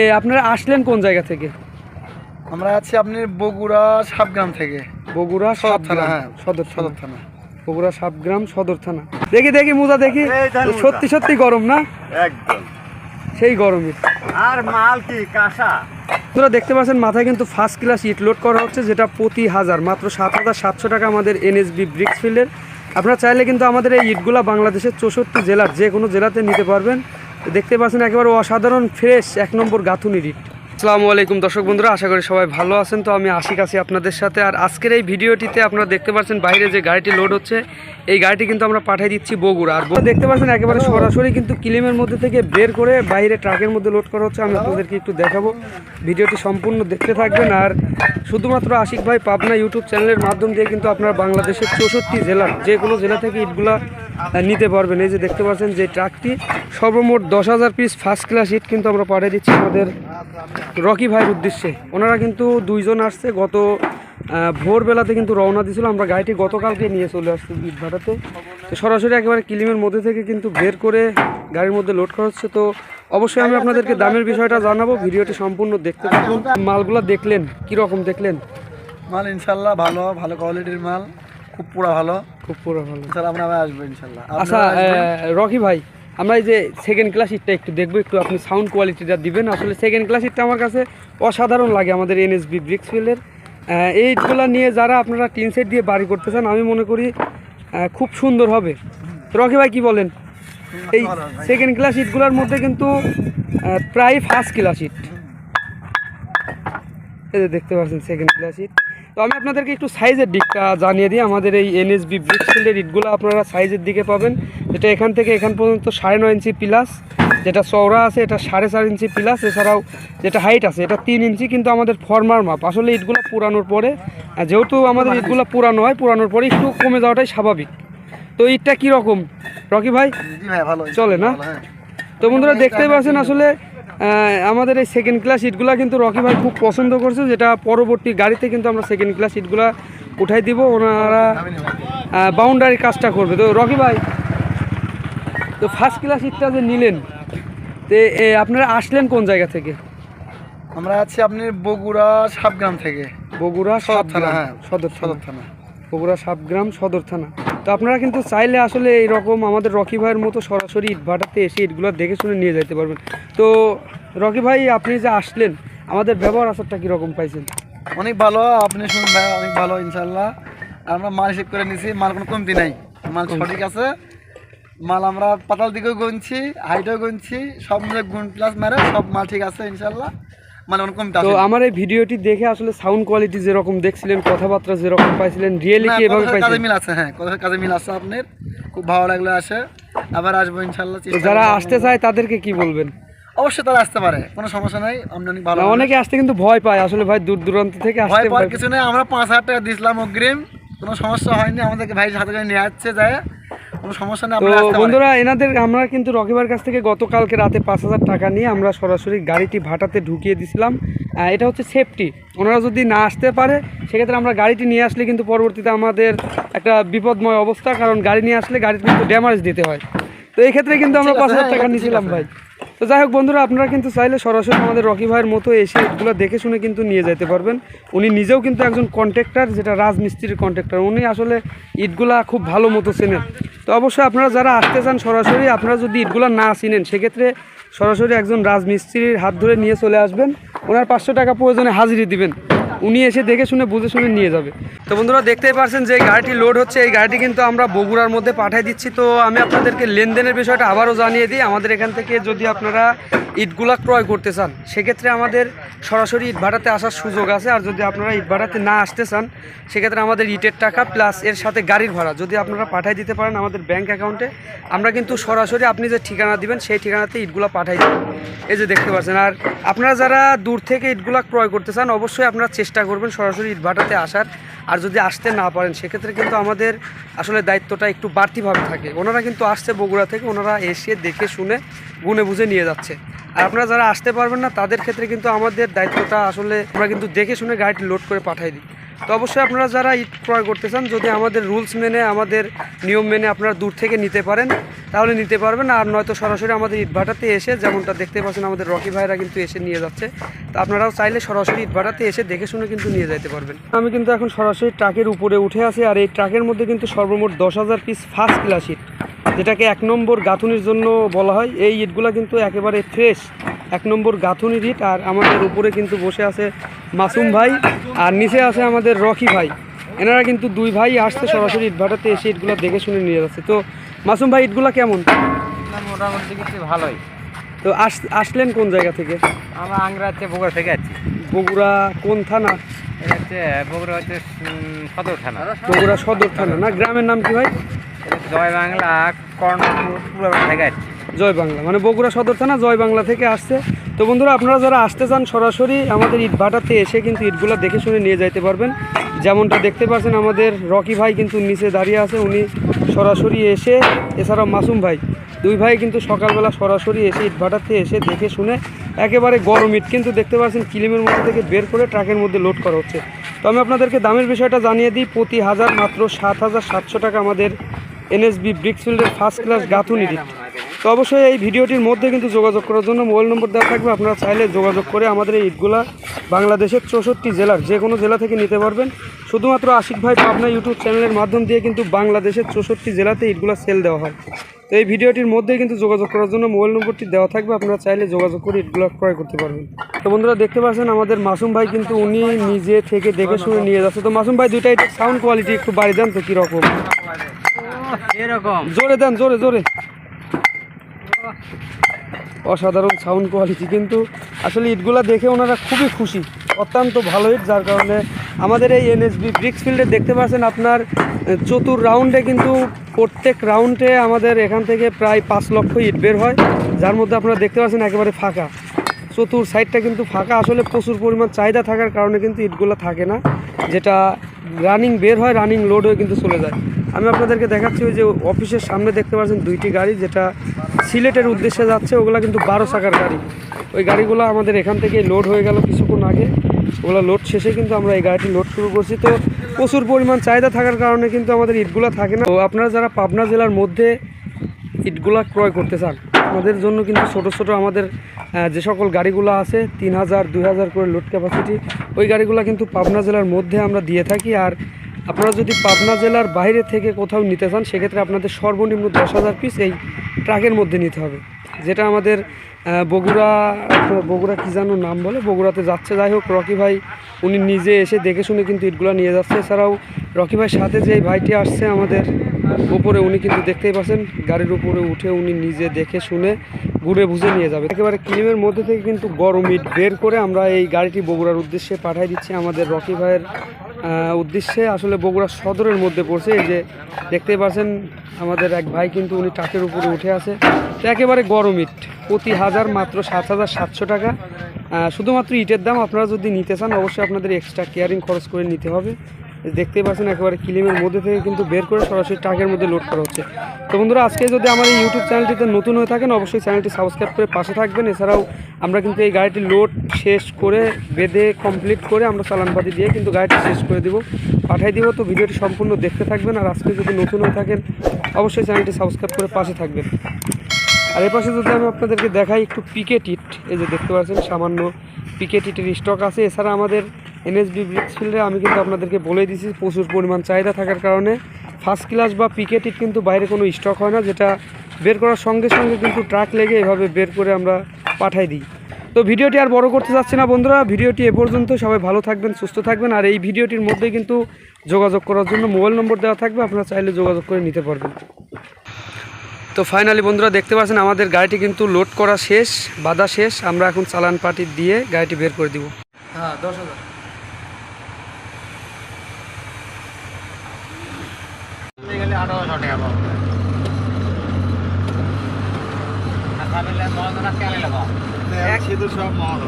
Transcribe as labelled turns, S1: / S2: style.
S1: এ আপনারা আসলেন কোন জায়গা থেকে?
S2: আমরা আছি আপনি বগুড়া সাবগ্রাম থেকে।
S1: বগুড়া
S2: সদর থানা হ্যাঁ
S1: সদর
S2: সদর
S1: থানা। বগুড়া সাবগ্রাম সদর থানা। দেখি দেখি মুজা দেখি। সত্যি সত্যি গরম না?
S3: একদম।
S1: সেই গরমই।
S3: আর মাল কি কাঁসা?
S1: আপনারা দেখতে পাচ্ছেন মাথায় কিন্তু ফার্স্ট ক্লাস ইট লোড করা হচ্ছে যেটা প্রতি হাজার মাত্র সাত হাজার সাতশো টাকা আমাদের এনএসবি ব্রিক্স ফিল্ডের আপনারা চাইলে কিন্তু আমাদের এই ইটগুলা বাংলাদেশের চৌষট্টি জেলার যে কোনো জেলাতে নিতে পারবেন। দেখতে পাচ্ছেন একেবারে অসাধারণ ফ্রেশ এক নম্বর গাঁথুনি ইট আসসালামু আলাইকুম। দর্শক বন্ধুরা, আশা করি সবাই ভালো আছেন। তো আমি আশিক আছি আপনাদের সাথে। আর আজকের এই ভিডিওটিতে আপনারা দেখতে পাচ্ছেন বাইরে যে গাড়িটি লোড হচ্ছে, এই গাড়িটি কিন্তু আমরা পাঠিয়ে দিচ্ছি বগুড়া। আর দেখতে পাচ্ছেন একেবারে সরাসরি কিন্তু কিলিমের মধ্যে থেকে বের করে বাইরে ট্রাকের মধ্যে লোড করা হচ্ছে। আমি আপনাদেরকে একটু দেখাবো। ভিডিওটি সম্পূর্ণ দেখতে থাকবেন। আর শুধুমাত্র আশিক ভাই পাবনা ইউটিউব চ্যানেলের মাধ্যম দিয়ে কিন্তু আপনারা বাংলাদেশের চৌষট্টি জেলার যে কোনো জেলা থেকে ইটগুলা নিতে পারবেন। এই যে দেখতে পাচ্ছেন যে ট্রাকটি সর্বমোট দশ হাজার পিস ফার্স্ট ক্লাস ইট কিন্তু আমরা পাঠিয়ে দিচ্ছি আমাদের রকি ভাইয়ের উদ্দেশ্যে। ওনারা কিন্তু দুইজন আসছে গত ভোরবেলাতে কিন্তু রওনা দিয়েছিল। আমরা গাড়িটি গতকালকে নিয়ে চলে আসছি ইট ভাটাতে তো সরাসরি একেবারে কিলিমের মধ্যে থেকে কিন্তু বের করে গাড়ির মধ্যে লোড করা হচ্ছে। তো অবশ্যই আমি আপনাদেরকে দামের বিষয়টা জানাব। ভিডিওটি সম্পূর্ণ দেখতে থাকুন। মালগুলো দেখলেন? কি রকম দেখলেন?
S2: মাল ইনশাল্লাহ ভালো ভালো কোয়ালিটির মাল। খুব পুরা ভালো।
S1: খুব পুরো ভালো।
S2: ইনশাল্লাহ ইনশাল্লাহ।
S1: আচ্ছা
S2: আপনারা আসবেন।
S1: আহ, রকি ভাই আমরা এই যে সেকেন্ড ক্লাস ইটটা একটু দেখব, একটু আপনি সাউন্ড কোয়ালিটিটা দিবেন। আসলে সেকেন্ড ক্লাস ইটটা আমার কাছে অসাধারণ লাগে আমাদের এনএসবি ব্রিক্স ফিল্ডের এই ইটগুলো নিয়ে যারা আপনারা টিন সেট দিয়ে বাড়ি করতে চান, আমি মনে করি খুব সুন্দর হবে। রকি ভাই কি বলেন? এই সেকেন্ড ক্লাস ইটগুলোর মধ্যে কিন্তু প্রায় ফার্স্ট ক্লাস ইট এই যে দেখতে পাচ্ছেন সেকেন্ড ক্লাস ইট তো আমি আপনাদেরকে একটু সাইজের দিকটা জানিয়ে দিই। আমাদের এই এনএসবি ব্রিক্সফিল্ডের ইটগুলো আপনারা সাইজের দিকে পাবেন। যেটা এখান থেকে এখান পর্যন্ত সাড়ে নয় ইঞ্চি প্লাস যেটা চওড়া আছে এটা সাড়ে চার ইঞ্চি প্লাস এছাড়াও যেটা হাইট আছে এটা তিন ইঞ্চি কিন্তু আমাদের ফর্মার মাপ আসলে ইটগুলো পুরানোর পরে যেহেতু আমাদের ইটগুলো পুরানো হয় পুরানোর পরে একটু কমে যাওয়াটাই স্বাভাবিক। তো ইটটা কীরকম রকি ভাই? চলে না?
S2: হ্যাঁ।
S1: তো বন্ধুরা দেখতেই পাচ্ছেন আসলে আমাদের এই সেকেন্ড ক্লাস ইটগুলা কিন্তু রকি ভাই খুব পছন্দ করছে যেটা পরবর্তী গাড়িতে কিন্তু আমরা সেকেন্ড ক্লাস ইটগুলা উঠাই দিব। ওনারা বাউন্ডারি কাজটা করবে। তো রকি ভাই তো ফার্স্ট ক্লাস ইটটা যে নিলেন তো এ, আপনারা আসলেন কোন জায়গা থেকে?
S2: আমরা আছি আপনি বগুড়া সাবগ্রাম থেকে।
S1: বগুড়া
S2: সদর থানা হ্যাঁ
S1: সদর
S2: সদর
S1: থানা।
S2: থানা
S1: বগুড়া সাবগ্রাম সদর থানা। তো আপনারা কিন্তু চাইলে আসলে এইরকম আমাদের রকি ভাইয়ের মতো সরাসরি ইট ভাটাতে এসে ইটগুলো দেখে শুনে নিয়ে যেতে পারবেন। তো রকি ভাই আপনি যে আসলেন আমাদের ব্যবহার আসারটা কীরকম পাইছেন?
S2: অনেক ভালো আপনি শুনুন ভাই অনেক ভালো ইনশাল্লাহ আমরা মাল হিসেব করে নিছি মাল কোনো কমতি নাই। মাল সঠিক আছে। মাল আমরা পাতাল দিকেও গুনছি হাইটেও গুনছি সব মিলে গুণ প্লাস মারে সব মাল ঠিক আছে ইনশাল্লাহ। মাল কোনো
S1: তো আমার এই ভিডিওটি দেখে আসলে সাউন্ড কোয়ালিটি যেরকম দেখছিলেন কথাবার্তা যেরকম পাইছিলেন রিয়েলি কি এভাবে
S2: কাজে মিল আছে হ্যাঁ কথার কাজে মিল আছে আপনার। খুব ভালো লাগল আসে। আবার আসব ইনশাল্লাহ
S1: যারা আসতে চায় তাদেরকে কি বলবেন?
S2: অবশ্যই তারা আসতে পারে কোনো সমস্যা নাই আমরা অনেক ভালো
S1: অনেকে আসতে কিন্তু ভয় পায় আসলে ভাই দূর দূরান্ত থেকে
S2: ভয় পাওয়ার কিছু নেই আমরা পাঁচ হাজার টাকা দিয়েছিলাম অগ্রিম কোনো সমস্যা হয়নি আমাদেরকে ভাই হাতে করে নিয়ে যাচ্ছে যায়। কোনো সমস্যা নেই
S1: তো। বন্ধুরা এনাদের আমরা কিন্তু রকিবার কাছ থেকে গতকালকে রাতে পাঁচ হাজার টাকা নিয়ে আমরা সরাসরি গাড়িটি ভাটাতে ঢুকিয়ে দিছিলাম এটা হচ্ছে সেফটি ওনারা যদি না আসতে পারে সেক্ষেত্রে আমরা গাড়িটি নিয়ে আসলে কিন্তু পরবর্তীতে আমাদের একটা বিপদময় অবস্থা কারণ গাড়ি নিয়ে আসলে গাড়িতে কিন্তু ড্যামেজ দিতে হয়। তো এই ক্ষেত্রে কিন্তু আমরা পাঁচ হাজার
S2: হ্যাঁ,
S1: টাকা নিয়েছিলাম ভাই। তো যাই হোক বন্ধুরা, আপনারা কিন্তু চাইলে সরাসরি আমাদের রকি ভাইয়ের মতো এসে এগুলো দেখে শুনে কিন্তু নিয়ে যেতে পারবেন। উনি নিজেও কিন্তু একজন কন্ট্রাক্টর যেটা রাজমিস্ত্রির কন্ট্রাক্টর উনি আসলে ইটগুলা খুব ভালো মতো চেনেন। তো অবশ্যই আপনারা যারা আসতে চান সরাসরি, আপনারা যদি ইটগুলো না চিনেন, সেক্ষেত্রে সরাসরি একজন রাজমিস্ত্রির হাত ধরে নিয়ে চলে আসবেন। ওনার পাঁচশো টাকা প্রয়োজনে হাজিরি দিবেন। উনি এসে দেখে শুনে, বুঝে শুনে নিয়ে যাবে। তো বন্ধুরা, দেখতেই পারছেন যে গাড়িটি লোড হচ্ছে। এই গাড়িটি কিন্তু আমরা বগুড়ার মধ্যে পাঠিয়ে দিচ্ছি। তো আমি আপনাদেরকে লেনদেনের বিষয়টা আবারও জানিয়ে দিই। আমাদের এখান থেকে যদি আপনারা ইটগুলা ক্রয় করতে চান, সেক্ষেত্রে আমাদের সরাসরি ইট ভাড়াতে আসার সুযোগ আছে। আর যদি আপনারা ইট ভাড়াতে না আসতে চান, সেক্ষেত্রে আমাদের ইটের টাকা প্লাস এর সাথে গাড়ির ভাড়া। যদি আপনারা পাঠিয়ে দিতে পারেন আমাদের ব্যাংক অ্যাকাউন্টে আমরা কিন্তু সরাসরি আপনি যে ঠিকানা দিবেন, সেই ঠিকানাতে ইটগুলা পাঠাই দেবেন এই যে দেখতে পাচ্ছেন, আর আপনারা যারা দূর থেকে ইটগুলা ক্রয় করতে চান, অবশ্যই আপনারা চেষ্টা করবেন সরাসরি ইট ভাটাতে আসার। আর যদি আসতে না পারেন, সেক্ষেত্রে কিন্তু আমাদের আসলে দায়িত্বটা একটু বাড়তিভাবে থাকে। ওনারা কিন্তু আসছে বগুড়া থেকে, ওনারা এসে দেখে শুনে, গুনে বুঝে নিয়ে যাচ্ছে। আর আপনারা যারা আসতে পারবেন না, তাদের ক্ষেত্রে কিন্তু আমাদের দায়িত্বটা আসলে আমরা কিন্তু দেখে শুনে গাড়িটি লোড করে পাঠাই দিই। তো অবশ্যই আপনারা যারা ইট ক্রয় করতে চান, যদি আমাদের রুলস মেনে, আমাদের নিয়ম মেনে আপনারা দূর থেকে নিতে পারেন, তাহলে নিতে পারবেন। আর নয়তো সরাসরি আমাদের ইটভাটাতে এসে, যেমনটা দেখতে পাচ্ছেন আমাদের রকি ভাইরা কিন্তু এসে নিয়ে যাচ্ছে। তো আপনারাও চাইলে সরাসরি ইটভাটাতে এসে দেখে শুনে কিন্তু নিয়ে যেতে পারবেন। আমি কিন্তু এখন সরাসরি ট্রাকের উপরে উঠে আছি, আর এই ট্রাকের মধ্যে কিন্তু সর্বমোট দশ হাজার পিস ফার্স্ট ক্লাস ইট যেটাকে এক নম্বর গাঁথুনির জন্য বলা হয়। এই ইটগুলো কিন্তু একেবারে ফ্রেশ এক নম্বর গাঁথুনির ইট আর আমাদের উপরে কিন্তু বসে আছে মাসুম ভাই আর নিচে আছে আমাদের রকি ভাই। এনারা কিন্তু দুই ভাই আসছে সরাসরি ইট ভাটাতে এসে ইটগুলো দেখে শুনে নিয়ে যাচ্ছে। তো মাসুম ভাই ইটগুলো কেমন?
S3: মোটামুটি কিছু ভালোই।
S1: তো আস আসলেন কোন জায়গা থেকে?
S3: আমরা আংরা হচ্ছে বগুড়া থেকে আছি
S1: বগুড়া কোন থানা?
S3: হচ্ছে বগুড়া হচ্ছে সদর থানা।
S1: বগুড়া সদর থানা। না গ্রামের নাম কি ভাই?
S3: জয় বাংলা কর্ণপুর পুরো থেকে আছি
S1: জয় বাংলা। মানে বগুড়া সদর থানা জয় বাংলা থেকে আসছে। তো বন্ধুরা, আপনারা যারা আসতে চান সরাসরি আমাদের ইট ভাটাতে এসে কিন্তু ইটগুলো দেখে শুনে নিয়ে যাইতে পারবেন। যেমনটা দেখতে পাচ্ছেন, আমাদের রকি ভাই কিন্তু নিচে দাঁড়িয়ে আছে। উনি সরাসরি এসে, এছাড়াও মাসুম ভাই। দুই ভাই কিন্তু সকালবেলা সরাসরি এসে ইট ভাটাতে এসে দেখে শুনে একেবারে গরম ইট। কিন্তু দেখতে পাচ্ছেন, কিলিমের মধ্যে থেকে বের করে ট্রাকের মধ্যে লোড করা হচ্ছে। তো আমি আপনাদেরকে দামের বিষয়টা জানিয়ে দিই। প্রতি হাজার মাত্র সাত হাজার সাতশো টাকা আমাদের এনএসবি ব্রিক্সফিল্ডের ফার্স্ট ক্লাস গাঁথুনি ইট। তো অবশ্যই এই ভিডিওটির মধ্যে কিন্তু যোগাযোগ করার জন্য মোবাইল নম্বর দেওয়া থাকবে। আপনারা চাইলে যোগাযোগ করে আমাদের এই ইটগুলা বাংলাদেশের চৌষট্টি জেলার যে কোনো জেলা থেকে নিতে পারবেন। শুধুমাত্র আশিক ভাই পাবনা ইউটিউব চ্যানেলের মাধ্যম দিয়ে কিন্তু বাংলাদেশের চৌষট্টি জেলাতে ইটগুলা সেল দেওয়া হয়। তো এই ভিডিওটির মধ্যে কিন্তু যোগাযোগ করার জন্য মোবাইল নম্বরটি দেওয়া থাকবে। আপনারা চাইলে যোগাযোগ করে ইটগুলো ক্রয় করতে পারবেন। তো বন্ধুরা দেখতে পাচ্ছেন আমাদের মাসুম ভাই কিন্তু উনি নিজে থেকে দেখে শুনে নিয়ে যাচ্ছে। তো মাসুম ভাই দুইটা সাউন্ড কোয়ালিটি একটু বাড়ি দেন তো কীরকম?
S3: এরকম।
S1: জোরে দেন জোরে জোরে। অসাধারণ সাউন্ড কোয়ালিটি কিন্তু আসলে ইটগুলা দেখে ওনারা খুবই খুশি। অত্যন্ত ভালো ইট, যার কারণে আমাদের এই এনএসবি ব্রিক্স ফিল্ডে দেখতে পাচ্ছেন আপনার চতুর রাউন্ডে কিন্তু প্রত্যেক রাউন্ডে আমাদের এখান থেকে প্রায় পাঁচ লক্ষ ইট বের হয়, যার মধ্যে আপনারা দেখতে পাচ্ছেন একেবারে ফাঁকা। চতুর সাইডটা কিন্তু ফাঁকা, আসলে প্রচুর পরিমাণ চাহিদা থাকার কারণে কিন্তু ইটগুলো থাকে না, যেটা রানিং বের হয় রানিং লোড হয়ে কিন্তু চলে যায়। আমি আপনাদেরকে দেখাচ্ছি ওই যে অফিসের সামনে দেখতে পাচ্ছেন দুইটি গাড়ি, যেটা সিলেটের উদ্দেশ্যে যাচ্ছে, ওগুলো কিন্তু বারো চাকার গাড়ি। ওই গাড়িগুলো আমাদের এখান থেকে লোড হয়ে গেল কিছুক্ষণ আগে। ওগুলো লোড শেষে কিন্তু আমরা এই গাড়িটি লোড শুরু করছি। তো প্রচুর পরিমাণ চাহিদা থাকার কারণে কিন্তু আমাদের ইটগুলো থাকে না। তো আপনারা যারা পাবনা জেলার মধ্যে ইটগুলা ক্রয় করতে চান আমাদের জন্য কিন্তু ছোট ছোট আমাদের যে সকল গাড়িগুলো আছে, তিন হাজার, দুই হাজার করে লোড ক্যাপাসিটি ওই গাড়িগুলো কিন্তু পাবনা জেলার মধ্যে আমরা দিয়ে থাকি। আর আপনারা যদি পাবনা জেলার বাইরে থেকে কোথাও নিতে চান, সেক্ষেত্রে আপনাদের সর্বনিম্ন দশ হাজার পিস এই ট্রাকের মধ্যে নিতে হবে। যেটা আমাদের বগুড়া বগুড়া কী যেন নাম বলে? বগুড়াতে যাচ্ছে। যাই হোক, রকি ভাই, উনি নিজে এসে দেখে শুনে কিন্তু ইটগুলো নিয়ে যাচ্ছে। এছাড়াও রকি ভাইয়ের সাথে যে ভাইটি আসছে আমাদের উপরে উনি কিন্তু দেখতেই পাচ্ছেন, গাড়ির উপরে উঠে উনি নিজে দেখে শুনে ঘুরে বুঝে নিয়ে যাবে। একেবারে ক্লিমের মধ্যে থেকে কিন্তু গরম ইট বের করে আমরা এই গাড়িটি বগুড়ার উদ্দেশ্যে পাঠিয়ে দিচ্ছি আমাদের রকি ভাইয়ের উদ্দেশ্যে। আসলে বগুড়া সদরের মধ্যে পড়ছে, এই যে দেখতেই পাচ্ছেন, আমাদের এক ভাই কিন্তু উনি ট্রাকের উপরে উঠে আছে। তো একেবারে গরম ইট প্রতি হাজার মাত্র সাত হাজার সাতশো টাকা। শুধুমাত্র ইটের দাম আপনারা যদি নিতে চান, অবশ্যই আপনাদের এক্সট্রা কেয়ারিং খরচ করে নিতে হবে। দেখতেই পাচ্ছেন একেবারে কিলিমের মধ্যে থেকে কিন্তু বের করে সরাসরি ট্রাকের মধ্যে লোড করা হচ্ছে। তো বন্ধুরা, আজকে যদি আমার এই ইউটিউব চ্যানেলটিতে নতুন হয়ে থাকেন, অবশ্যই চ্যানেলটি সাবস্ক্রাইব করে পাশে থাকবেন। এছাড়াও আমরা কিন্তু এই গাড়িটি লোড শেষ করে, বেঁধে কমপ্লিট করে আমরা চালানপাতি দিয়ে কিন্তু গাড়িটি শেষ করে দিব, পাঠিয়ে দিব। তো ভিডিওটি সম্পূর্ণ দেখতে থাকবেন। আর আজকে যদি নতুন হয়ে থাকেন, অবশ্যই চ্যানেলটি সাবস্ক্রাইব করে পাশে থাকবেন। আর এর পাশে যদি আমি আপনাদেরকে দেখাই একটু পিকেট ইট এই যে দেখতে পাচ্ছেন, সামান্য পিকেট ইটের স্টক আছে। এছাড়া আমাদের এনএসবি ব্রিক্সফিল্ডে আমি কিন্তু আপনাদেরকে বলে দিয়েছি প্রচুর পরিমাণ চাহিদা থাকার কারণে। ফার্স্ট ক্লাস বা পিকেট ইট কিন্তু বাইরে কোনো স্টক হয় না, যেটা বের করার সঙ্গে সঙ্গে কিন্তু ট্রাক লেগে এভাবে বের করে আমরা পাঠাই দিই। তো ভিডিওটি আর বড় করতে যাচ্ছি না বন্ধুরা, ভিডিওটি এ পর্যন্ত সবাই ভালো থাকবেন, সুস্থ থাকবেন, আর এই ভিডিওটির মধ্যে কিন্তু যোগাযোগ করার জন্য মোবাইল নম্বর দেওয়া থাকবে, আপনারা চাইলে যোগাযোগ করে নিতে পারবেন। তো ফাইনালি বন্ধুরা, দেখতে পাচ্ছেন আমাদের গাড়িটি কিন্তু লোড করা শেষ, বাধা শেষ, আমরা এখন চালান পাটি দিয়ে গাড়িটি বের করে দিব। হ্যাঁ দশ হাজার।
S3: গেলে আঠারোশো টাকা পাবো। আর দশ হাজার টাকা লাগবে
S2: সব মহল